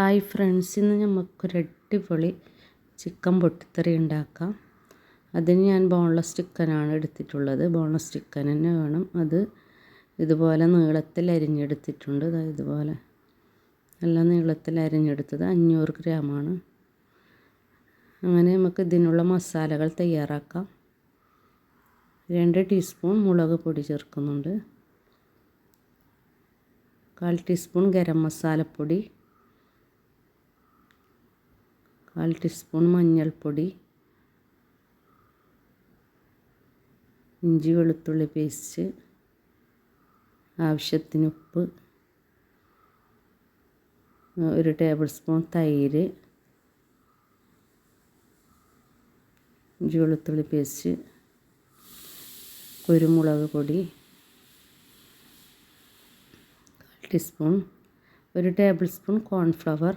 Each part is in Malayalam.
ഹായ് ഫ്രണ്ട്സ് ഇന്ന് നമുക്കൊരു അടിപൊളി ചിക്കൻ പൊട്ടിത്തെറി ഉണ്ടാക്കാം അതിന് ഞാൻ ബോൺലെസ് ചിക്കനാണ് എടുത്തിട്ടുള്ളത്. ബോൺലെസ് ചിക്കൻ തന്നെ വേണം. അത് ഇതുപോലെ നീളത്തിൽ അരിഞ്ഞെടുത്തിട്ടുണ്ട്. ഇതുപോലെ നല്ല നീളത്തിൽ അരിഞ്ഞെടുത്തത് അഞ്ഞൂറ് ഗ്രാമാണ് അങ്ങനെ നമുക്ക് ഇതിനുള്ള മസാലകൾ തയ്യാറാക്കാം. രണ്ട് ടീസ്പൂൺ മുളക് പൊടി ചേർക്കുന്നുണ്ട്. കാൽ ടീസ്പൂൺ ഗരം മസാലപ്പൊടി. കാൽ ടീസ്പൂൺ മഞ്ഞൾപ്പൊടി ഇഞ്ചി വെളുത്തുള്ളി പേസ്റ്റ് ആവശ്യത്തിന് ഉപ്പ് ഒരു ടേബിൾ സ്പൂൺ തൈര് ഇഞ്ചി വെളുത്തുള്ളി പേസ്റ്റ് കുരുമുളക് പൊടി കാൽ ടീസ്പൂൺ ഒരു ടേബിൾ സ്പൂൺ കോൺഫ്ലവർ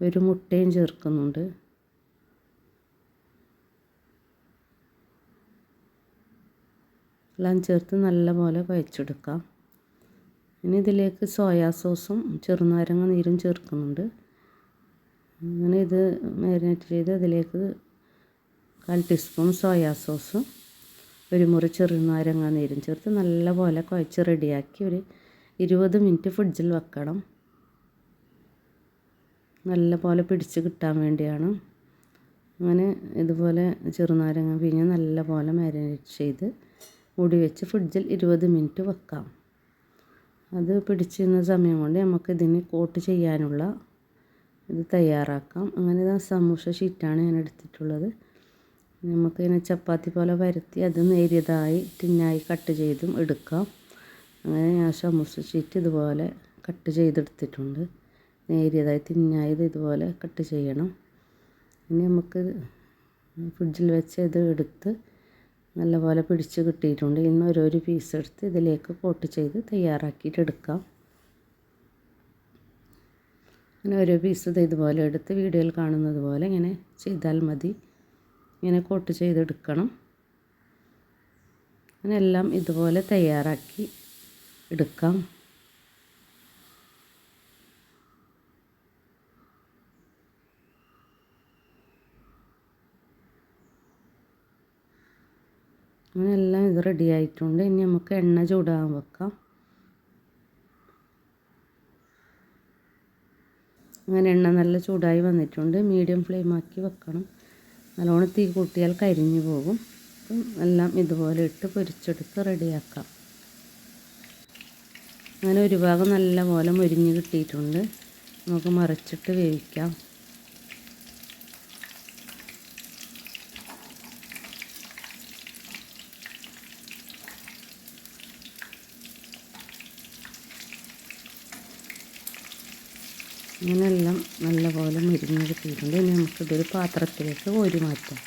ഒരു മുട്ടയും ചേർക്കുന്നുണ്ട്. എല്ലാം ചേർത്ത് നല്ലപോലെ കുഴച്ചെടുക്കാം. ഇനി ഇതിലേക്ക് സോയാ സോസും ചെറുനാരങ്ങ നീരും ചേർക്കുന്നുണ്ട്. അങ്ങനെ ഇത് മാരിനേറ്റ് ചെയ്ത് അതിലേക്ക് കാൽ ടീസ്പൂൺ സോയാ സോസും ഒരു മുറി ചെറുനാരങ്ങ നീരും ചേർത്ത് നല്ലപോലെ കുഴച്ച് റെഡിയാക്കി ഒരു ഇരുപത് മിനിറ്റ് ഫ്രിഡ്ജിൽ വെക്കണം. നല്ല പോലെ പിടിച്ച് കിട്ടാൻ വേണ്ടിയാണ്. അങ്ങനെ ഇതുപോലെ ചെറുനാരങ്ങ പിഴിഞ്ഞ് നല്ല പോലെ മാരിനേറ്റ് ചെയ്ത് മുടി വെച്ച് ഫ്രിഡ്ജിൽ ഇരുപത് മിനിറ്റ് വെക്കാം. അത് പിടിച്ചിരുന്ന സമയം കൊണ്ട് നമുക്ക് ഇതിന് കോട്ട് ചെയ്യാനുള്ള ഇത് തയ്യാറാക്കാം. അങ്ങനെ ഇതാ സമൂസ ഷീറ്റാണ് ഞാൻ എടുത്തിട്ടുള്ളത്. നമുക്കിങ്ങനെ ചപ്പാത്തി പോലെ പരത്തി അത് നേരിയതായി തിന്നായി കട്ട് ചെയ്തും എടുക്കാം. അങ്ങനെ ഞാൻ സമൂസ ഷീറ്റ് ഇതുപോലെ കട്ട് ചെയ്തെടുത്തിട്ടുണ്ട്. നേരിയതായി തിന്നായത് ഇതുപോലെ കട്ട് ചെയ്യണം. ഇനി നമുക്ക് ഫ്രിഡ്ജിൽ വെച്ച് ഇത് എടുത്ത് നല്ലപോലെ പിടിച്ച് കിട്ടിയിട്ടുണ്ട്. ഇന്ന് ഓരോരോ പീസ് എടുത്ത് ഇതിലേക്ക് കോട്ട് ചെയ്ത് തയ്യാറാക്കിയിട്ട് എടുക്കാം. അങ്ങനെ ഓരോ പീസ് ഇതുപോലെ എടുത്ത് വീഡിയോയിൽ കാണുന്നത് പോലെ ഇങ്ങനെ ചെയ്താൽ മതി. ഇങ്ങനെ കോട്ട് ചെയ്തെടുക്കണം. അങ്ങനെ എല്ലാം ഇതുപോലെ തയ്യാറാക്കി എടുക്കാം. അങ്ങനെ എല്ലാം ഇത് റെഡി ആയിട്ടുണ്ട്. ഇനി നമുക്ക് എണ്ണ ചൂടാൻ വെക്കാം. അങ്ങനെ എണ്ണ നല്ല ചൂടായി വന്നിട്ടുണ്ട്. മീഡിയം ഫ്ലെയിം ആക്കി വെക്കണം. നല്ലോണം തീ കൂട്ടിയാൽ കരിഞ്ഞു പോകും. അപ്പം എല്ലാം ഇതുപോലെ ഇട്ട് പൊരിച്ചെടുത്ത് റെഡിയാക്കാം അങ്ങനെ ഒരു ഭാഗം നല്ല പോലെ മുരിഞ്ഞ് കിട്ടിയിട്ടുണ്ട്. നമുക്ക് മറിച്ചിട്ട് വേവിക്കാം. ഇങ്ങനെയെല്ലാം നല്ലപോലെ മുരിഞ്ഞ് കിട്ടിയിട്ടുണ്ട്. ഇനി നമുക്കിതൊരു പാത്രത്തിലേക്ക് കോരി മാറ്റാം.